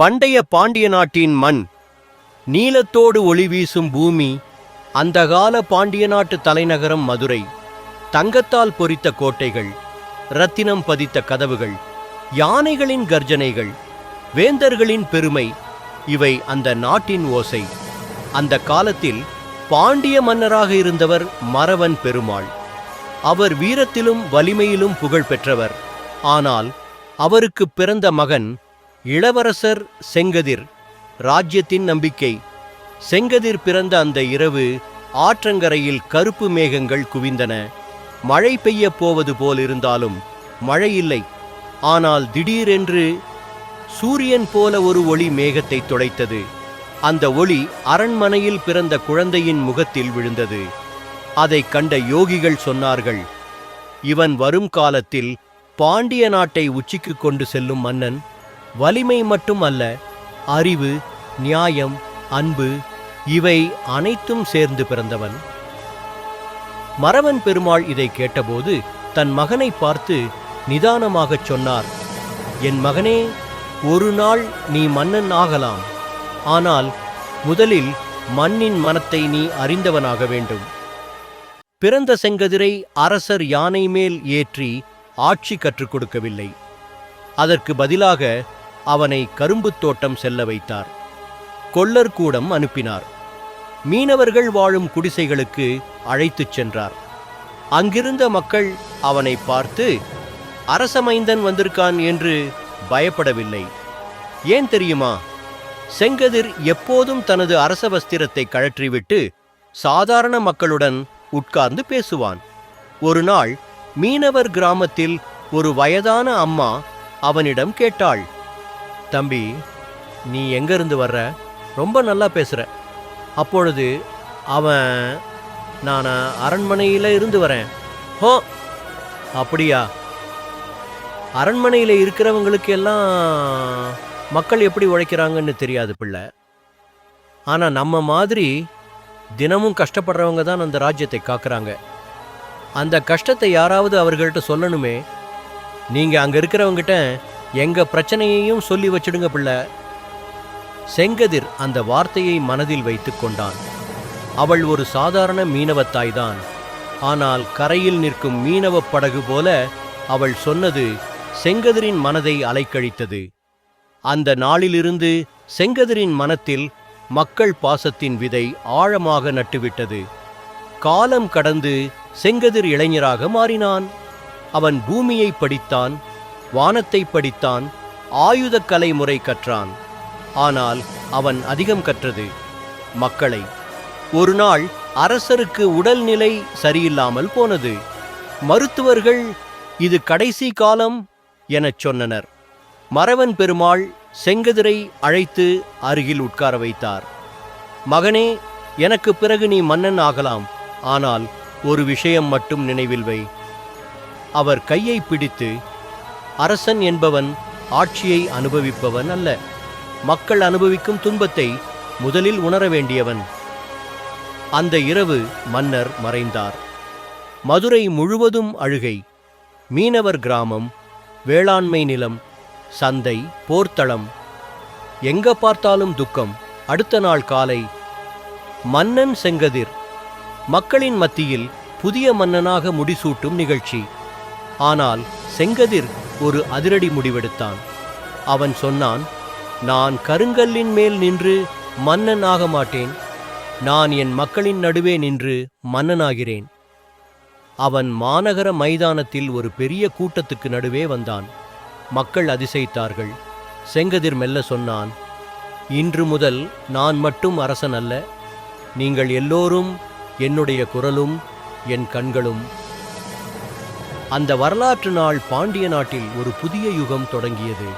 பண்டைய பாண்டிய நாட்டின் மண் நீலத்தோடு ஒளி வீசும் பூமி அந்த கால பாண்டிய நாட்டு தலைநகரம் மதுரை தங்கத்தால் பொறித்த கோட்டைகள் ரத்தினம் பதித்த கதவுகள் யானைகளின் கர்ஜனைகள் வேந்தர்களின் பெருமை இவை அந்த நாட்டின் ஓசை. அந்த காலத்தில் பாண்டிய மன்னராக இருந்தவர் மறவன் பெருமாள். அவர் வீரத்திலும் வலிமையிலும் புகழ் பெற்றவர். ஆனால் அவருக்கு பிறந்த மகன் இளவரசர் செங்கதிர் ராஜ்யத்தின் நம்பிக்கை. செங்கதிர் பிறந்த அந்த இரவு ஆற்றங்கரையில் கருப்பு மேகங்கள் குவிந்தன. மழை பெய்யப் போவது போல் இருந்தாலும் மழை இல்லை ஆனால் திடீரென்று சூரியன் போல ஒரு ஒளி மேகத்தை துடைத்தது அந்த ஒளி அரண்மனையில் பிறந்த குழந்தையின் முகத்தில் விழுந்தது. அதைக் கண்ட யோகிகள் சொன்னார்கள் இவன் வரும் காலத்தில் பாண்டிய நாட்டை உச்சிக்கு கொண்டு செல்லும் மன்னன் வலிமை மட்டும் அல்ல அறிவு நியாயம் அன்பு இவை அனைத்தும் சேர்ந்து பிறந்தவன். மறவன் பெருமாள் இதை கேட்டபோது தன் மகனை பார்த்து நிதானமாகச் சொன்னார் என் மகனே ஒரு நாள் நீ மன்னன் ஆகலாம். ஆனால் முதலில் மண்ணின் மனத்தை நீ அறிந்தவனாக வேண்டும் பிறந்த செங்கதிரை அரசர் யானை மேல் ஏற்றி ஆட்சி கற்றுக் கொடுக்கவில்லை. அதற்கு பதிலாக அவனை கரும்புத் தோட்டம் செல்ல வைத்தார். கொள்ளர் கூடம் அனுப்பினார். மீனவர்கள் வாழும் குடிசைகளுக்கு அழைத்துச் சென்றார். அங்கிருந்த மக்கள் அவனை பார்த்து அரசமைந்தன் வந்திருக்கான் என்று பயப்படவில்லை. ஏன் தெரியுமா? செங்கதிர் எப்போதும் தனது அரச வஸ்திரத்தை கழற்றிவிட்டு சாதாரண மக்களுடன் உட்கார்ந்து பேசுவான். ஒரு நாள் மீனவர் கிராமத்தில் ஒரு வயதான அம்மா அவனிடம் கேட்டாள் தம்பி நீ எங்கேருந்து வர்ற? ரொம்ப நல்லா பேசுகிற அப்பொழுது அவன் நான் அரண்மனையில் இருந்து வரேன். ஹோ அப்படியா? அரண்மனையில் இருக்கிறவங்களுக்கு எல்லாம் மக்கள் எப்படி உழைக்கிறாங்கன்னு தெரியாது பிள்ளை. ஆனால் நம்ம மாதிரி தினமும் கஷ்டப்படுறவங்க தான் அந்த ராஜ்யத்தை காக்குறாங்க. அந்த கஷ்டத்தை யாராவது அவர்கள்ட்ட சொல்லணுமே. நீங்கள் அங்கே இருக்கிறவங்கிட்ட எங்கள் பிரச்சனையையும் சொல்லி வச்சிடுங்க பிள்ளை. செங்கதிர் அந்த வார்த்தையை மனதில் வைத்து கொண்டான். அவள் ஒரு சாதாரண மீனவத்தாய்தான் ஆனால் கரையில் நிற்கும் மீனவப் படகு போல அவள் சொன்னது செங்கதிரின் மனதை அலைக்கழித்தது. அந்த நாளிலிருந்து செங்கதிரின் மனத்தில் மக்கள் பாசத்தின் விதை ஆழமாக நட்டுவிட்டது. காலம் கடந்து செங்கதிர் இளைஞராக மாறினான். அவன் பூமியை படித்தான். வானத்தை படித்தான் ஆயுத கலை முறை கற்றான். ஆனால் அவன் அதிகம் கற்றது மக்களை. ஒரு நாள் அரசருக்கு உடல்நிலை சரியில்லாமல் போனது. மருத்துவர்கள் இது கடைசி காலம் எனச் சொன்னனர். மறவன் பெருமாள் செங்கதிரை அழைத்து அருகில் உட்கார வைத்தார். மகனே எனக்கு பிறகு நீ மன்னன் ஆகலாம். ஆனால் ஒரு விஷயம் மட்டும் நினைவில் வை. அவர் கையை பிடித்து அரசன் என்பவன் ஆட்சியை அனுபவிப்பவன் அல்ல. மக்கள் அனுபவிக்கும் துன்பத்தை முதலில் உணர வேண்டியவன். அந்த இரவு மன்னர் மறைந்தார். மதுரை முழுவதும் அழுகை. மீனவர் கிராமம் வேளாண்மை நிலம் சந்தை போர்த்தளம். எங்க பார்த்தாலும் துக்கம். அடுத்த நாள் காலை மன்னன் செங்கதிர். மக்களின் மத்தியில் புதிய மன்னனாக முடிசூட்டும் நிகழ்ச்சி. ஆனால் செங்கதிர் ஒரு அதிரடி முடிவெடுத்தான். அவன் சொன்னான் நான் கருங்கல்லின் மேல் நின்று மன்னன் ஆக மாட்டேன். நான் என் மக்களின் நடுவே நின்று மன்னனாகிறேன். அவன் மாநகர மைதானத்தில் ஒரு பெரிய கூட்டத்துக்கு நடுவே வந்தான். மக்கள் அதிசயித்தார்கள். செங்கதிர் மெல்ல சொன்னான் இன்று முதல் நான் மட்டும் அரசன் அல்ல. நீங்கள் எல்லோரும் என்னுடைய குரலும் என் கண்களும் அந்த வரலாற்று நாள் பாண்டிய நாட்டில் ஒரு புதிய யுகம் தொடங்கியது.